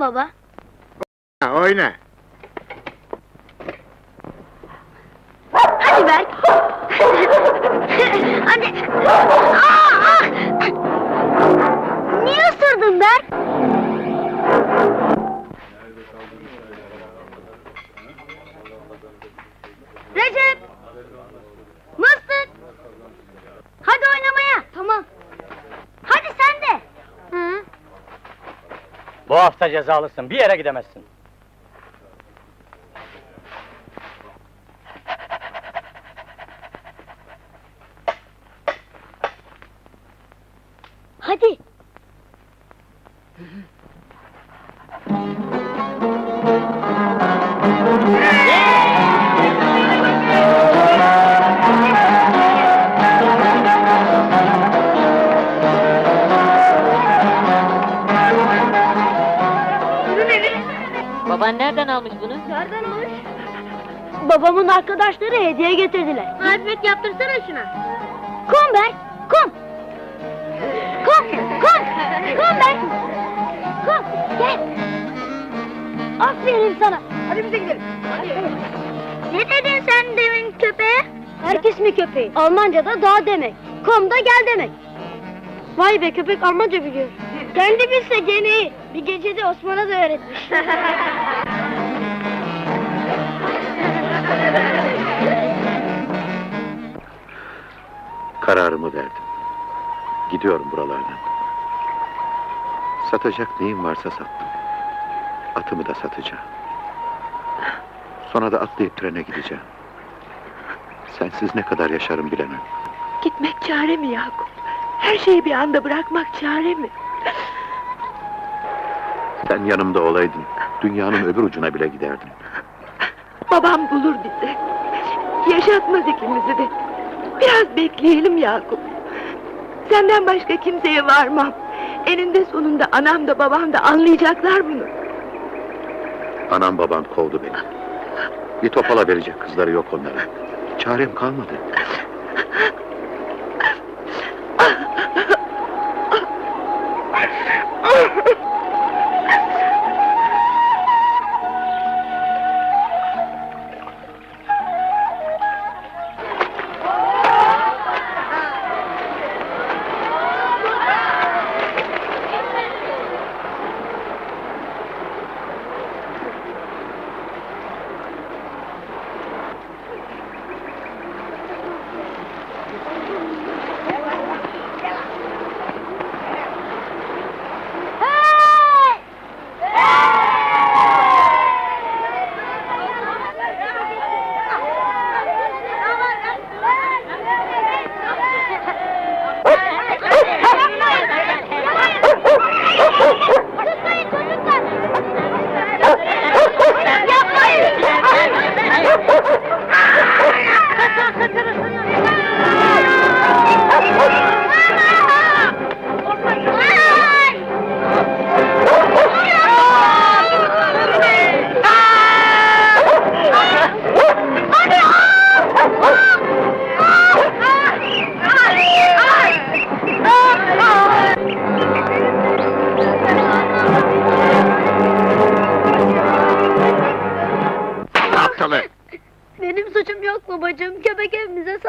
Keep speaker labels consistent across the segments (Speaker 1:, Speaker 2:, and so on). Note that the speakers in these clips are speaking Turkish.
Speaker 1: baba.
Speaker 2: Ha, oyna.
Speaker 1: Hadi Berk. Hadi. Aa, ah! Niye ısırdın Berk? Recep! Mıstık! Hadi oynamaya! Tamam. Hadi sen de! Hı?
Speaker 3: Bu hafta cezalısın, bir yere gidemezsin.
Speaker 4: Baban nereden almış bunu?
Speaker 1: Nereden almış? Babamın arkadaşları hediye getirdiler. Marifet yaptırsana şuna. Kom Berk, kom! Kom, kom! Kom Berk! Kom, gel! Aferin sana! Hadi bize gidelim. Ne dedin sen demin köpeğe? Herkes mi köpeği? Almanca'da dağ demek. Kom da gel demek. Vay be köpek Almanca biliyor. Kendi bilse gene iyi. Bir gecede Osman'a da öğretmiş.
Speaker 5: Kararımı verdim. Gidiyorum buralardan. Satacak neyim varsa sattım. Atımı da satacağım. Sonra da atlayıp trene gideceğim. Sensiz ne kadar yaşarım bilemem.
Speaker 4: Gitmek çare mi Yakup? Her şeyi bir anda bırakmak çare mi?
Speaker 5: Sen yanımda olaydın. Dünyanın öbür ucuna bile giderdim.
Speaker 4: Babam bulur bizi. Yaşatmaz ikimizi de. Biraz bekleyelim Yakup. Senden başka kimseye varmam. Eninde sonunda anam da babam da anlayacaklar bunu.
Speaker 5: Anam babam kovdu beni. Bir topala verecek kızları yok onlara. Çarem kalmadı.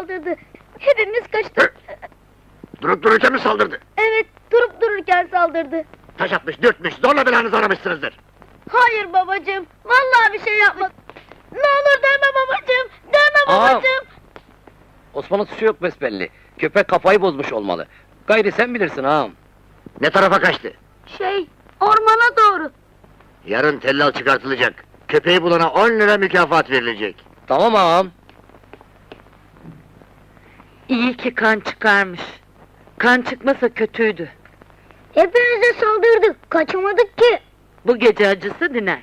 Speaker 1: Saldırdı. Hepimiz kaçtık.
Speaker 2: Durup dururken mi saldırdı?
Speaker 1: evet, durup dururken saldırdı.
Speaker 2: Taş atmış, dürtmüş, zorla belanızı aramışsınızdır.
Speaker 1: Hayır babacığım, vallahi bir şey yapmadım. Ne olur deme babacığım, deme
Speaker 6: Aa!
Speaker 1: babacığım.
Speaker 6: Osman'ın suçu yok besbelli. Köpek kafayı bozmuş olmalı. Gayri sen bilirsin ağam.
Speaker 2: Ne tarafa kaçtı?
Speaker 1: Şey, ormana doğru.
Speaker 2: Yarın tellal çıkartılacak. Köpeği bulana 10 lira mükafat verilecek.
Speaker 6: Tamam ağam.
Speaker 4: İyi ki kan çıkarmış. Kan çıkmasa kötüydü.
Speaker 1: Hepimize saldırdı, kaçamadık ki.
Speaker 4: Bu gece acısı diner.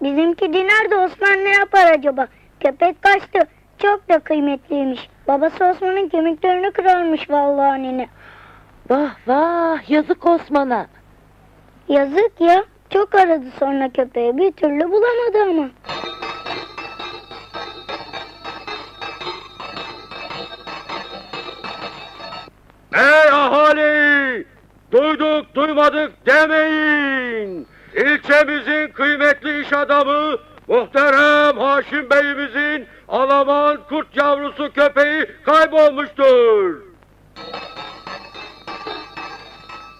Speaker 1: Bizimki diner de Osman ne yapar acaba? Köpek kaçtı, çok da kıymetliymiş. Babası Osman'ın kemiklerini kırarmış vallahi nene.
Speaker 4: Vah vah yazık Osman'a.
Speaker 1: Yazık ya, çok aradı sonra köpeği, bir türlü bulamadı ama.
Speaker 3: Ey ahali! Duyduk duymadık demeyin! ilçemizin kıymetli iş adamı muhterem Haşim Bey'imizin Alaman kurt yavrusu köpeği kaybolmuştur.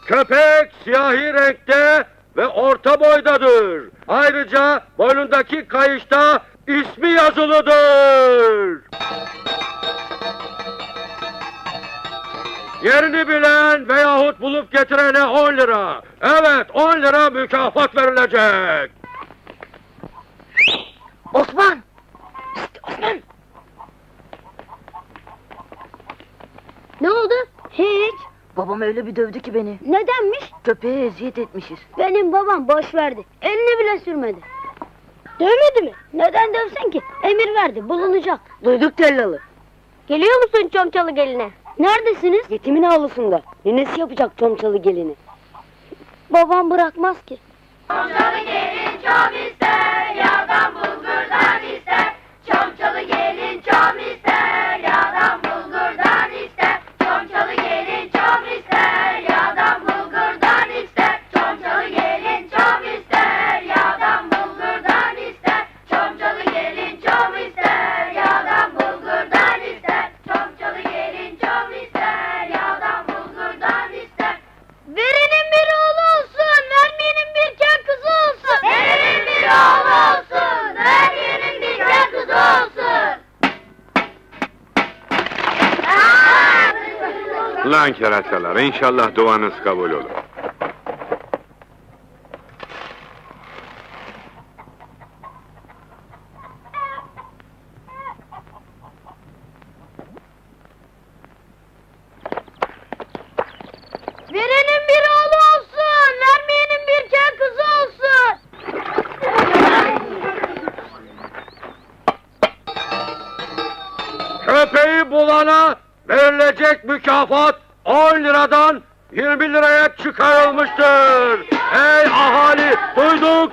Speaker 3: Köpek siyahi renkte ve orta boydadır. Ayrıca boynundaki kayışta ismi yazılıdır. Yerini bilen veyahut bulup getirene 10 lira. Evet 10 lira mükafat verilecek.
Speaker 4: Osman! Şşt, Osman!
Speaker 7: Ne oldu? Hiç.
Speaker 4: Babam öyle bir dövdü ki beni.
Speaker 7: Nedenmiş?
Speaker 4: Köpeğe eziyet etmişiz.
Speaker 7: Benim babam boş verdi. Elini bile sürmedi. Dövmedi mi? Neden dövsün ki? Emir verdi, bulunacak.
Speaker 4: Duyduk tellalı.
Speaker 7: Geliyor musun Çomçalı geline? Neredesiniz?
Speaker 4: Yetimin avlusunda. Nenesi yapacak çomçalı gelini.
Speaker 7: Babam bırakmaz ki.
Speaker 1: Çomçalı gelin çom ister,
Speaker 3: Lan kerasalar inşallah duanız kabul olur.
Speaker 7: Verenin bir oğlu olsun, vermeyenin bir kel kızı olsun.
Speaker 3: Köpeği bulana verilecek mükafat 10 liradan 20 liraya çıkarılmıştır. Ey ahali duyduk.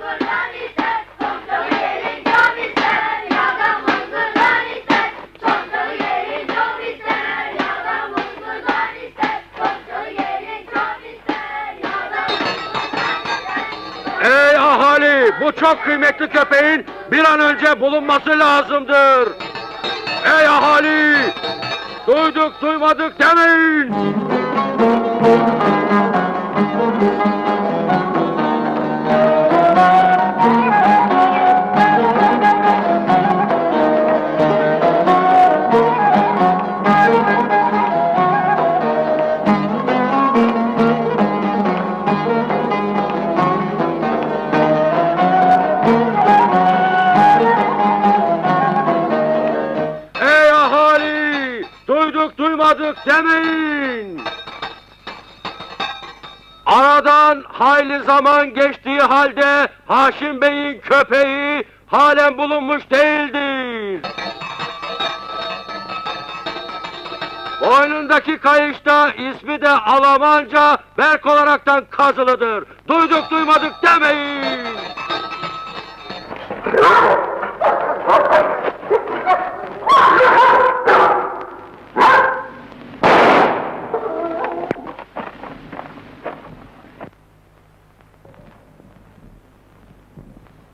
Speaker 3: Ey ahali bu çok kıymetli köpeğin bir an önce bulunması lazımdır. Ey ahali duyduk duymadık demeyin. Demeyin! Aradan hayli zaman geçtiği halde Haşim Bey'in köpeği halen bulunmuş değildir. Boynundaki kayışta ismi de Almanca Berk olaraktan kazılıdır. Duyduk duymadık demeyin!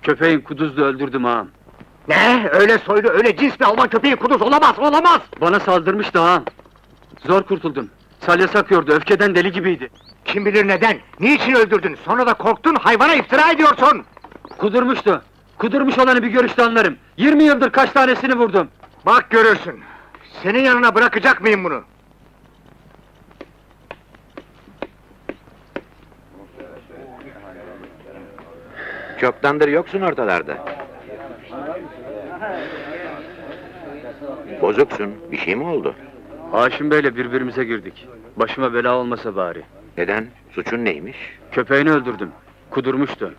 Speaker 8: Köpeğin kuduzlu öldürdüm ağam.
Speaker 9: Ne? Öyle soylu, öyle cins bir Alman köpeği kuduz olamaz, olamaz!
Speaker 8: Bana saldırmıştı ağam. Zor kurtuldum. Salyası akıyordu, öfkeden deli gibiydi.
Speaker 9: Kim bilir neden, niçin öldürdün, sonra da korktun, hayvana iftira ediyorsun!
Speaker 8: Kudurmuştu. Kudurmuş olanı bir görüşte anlarım. 20 yıldır kaç tanesini vurdum.
Speaker 9: Bak görürsün, senin yanına bırakacak mıyım bunu?
Speaker 5: Çoktandır yoksun ortalarda. Bozuksun. Bir şey mi oldu?
Speaker 8: Haşim Bey'le birbirimize girdik. Başıma bela olmasa bari.
Speaker 5: Neden? Suçun neymiş?
Speaker 8: Köpeğini öldürdüm. Kudurmuştu.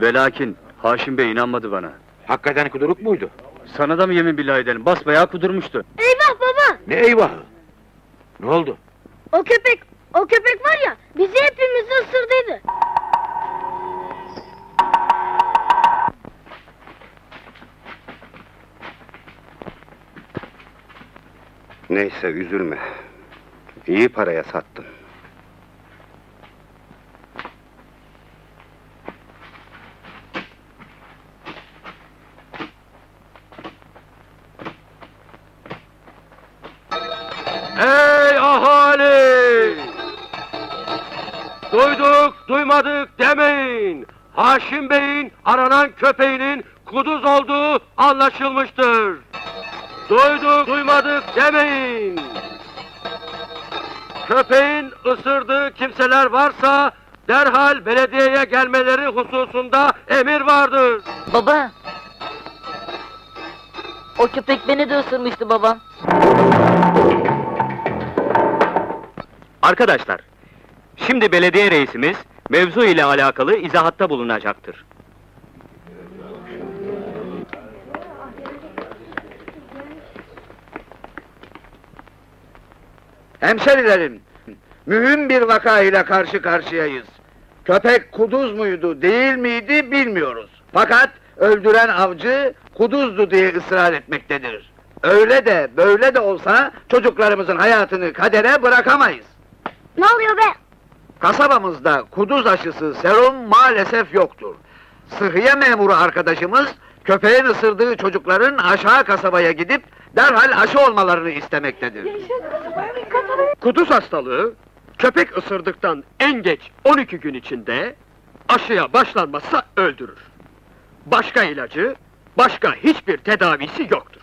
Speaker 8: Ve lakin Haşim Bey inanmadı bana.
Speaker 5: Hakikaten kuduruk muydu?
Speaker 8: Sana da mı yemin billah edelim? Basbayağı kudurmuştu.
Speaker 7: Eyvah baba!
Speaker 5: Ne eyvahı? Ne oldu?
Speaker 7: O köpek, o köpek var ya, bizi hepimizi ısırdıydı.
Speaker 2: Neyse üzülme. İyi paraya sattım. Ey ahali!
Speaker 3: Duyduk, duymadık demeyin. Haşim Bey'in aranan köpeğinin kuduz olduğu anlaşılmıştır. Duyduk, duymadık demeyin. Köpeğin ısırdığı kimseler varsa derhal belediyeye gelmeleri hususunda emir vardır.
Speaker 10: Baba. O köpek beni de ısırmıştı babam.
Speaker 8: Arkadaşlar, şimdi belediye reisimiz mevzu ile alakalı izahatta bulunacaktır.
Speaker 9: Hemşerilerim, mühim bir vaka ile karşı karşıyayız. Köpek kuduz muydu, değil miydi bilmiyoruz. Fakat öldüren avcı kuduzdu diye ısrar etmektedir. Öyle de böyle de olsa çocuklarımızın hayatını kadere bırakamayız.
Speaker 7: Ne oluyor be?
Speaker 9: Kasabamızda kuduz aşısı serum maalesef yoktur. Sıhhiye memuru arkadaşımız köpeğin ısırdığı çocukların aşağı kasabaya gidip derhal aşı olmalarını istemektedir.
Speaker 3: Kuduz hastalığı, köpek ısırdıktan en geç 12 gün içinde aşıya başlanmazsa öldürür. Başka ilacı, başka hiçbir tedavisi yoktur.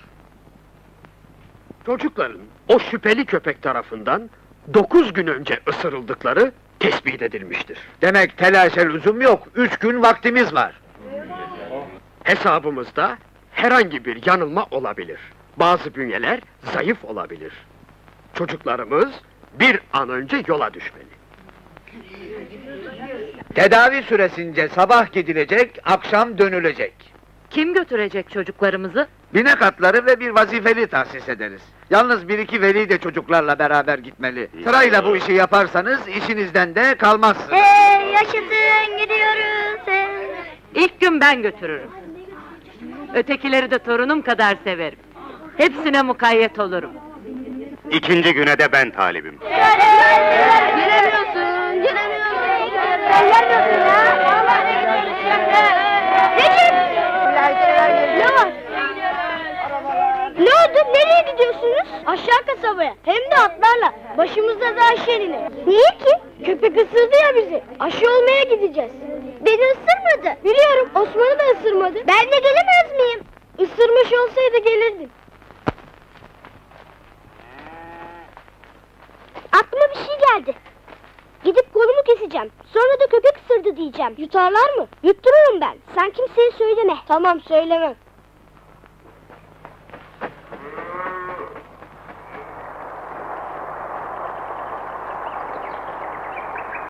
Speaker 3: Çocukların o şüpheli köpek tarafından 9 gün önce ısırıldıkları tespit edilmiştir.
Speaker 9: Demek telaşa lüzum yok, üç gün vaktimiz var.
Speaker 3: Hesabımızda herhangi bir yanılma olabilir. Bazı bünyeler zayıf olabilir. Çocuklarımız bir an önce yola düşmeli.
Speaker 9: Tedavi süresince sabah gidilecek, akşam dönülecek.
Speaker 10: Kim götürecek çocuklarımızı?
Speaker 9: Binek atları ve bir vazifeli tahsis ederiz. Yalnız bir iki veli de çocuklarla beraber gitmeli. Sırayla bu işi yaparsanız işinizden de kalmazsınız.
Speaker 7: Hey yaşasın gidiyoruz.
Speaker 10: İlk gün ben götürürüm. Ötekileri de torunum kadar severim. Hepsine mukayyet olurum.
Speaker 5: İkinci güne de ben talibim.
Speaker 7: Giremiyorsun, giremiyorsun. Gelmiyorsun ya. Recep! Ne var? Ne oldu? Nereye gidiyorsunuz? Aşağı kasabaya. Hem de atlarla. Başımızda da Ayşe'nin. Niye ki? Köpek ısırdı ya bizi. Aşı olmaya gideceğiz. Beni ısırmadı. Biliyorum. Osman'ı da ısırmadı. Ben de gelemez miyim? Isırmış olsaydı gelirdim. Aklıma bir şey geldi. Gidip kolumu keseceğim. Sonra da köpek ısırdı diyeceğim. Yutarlar mı? Yuttururum ben. Sen kimseye söyleme. Tamam söylemem.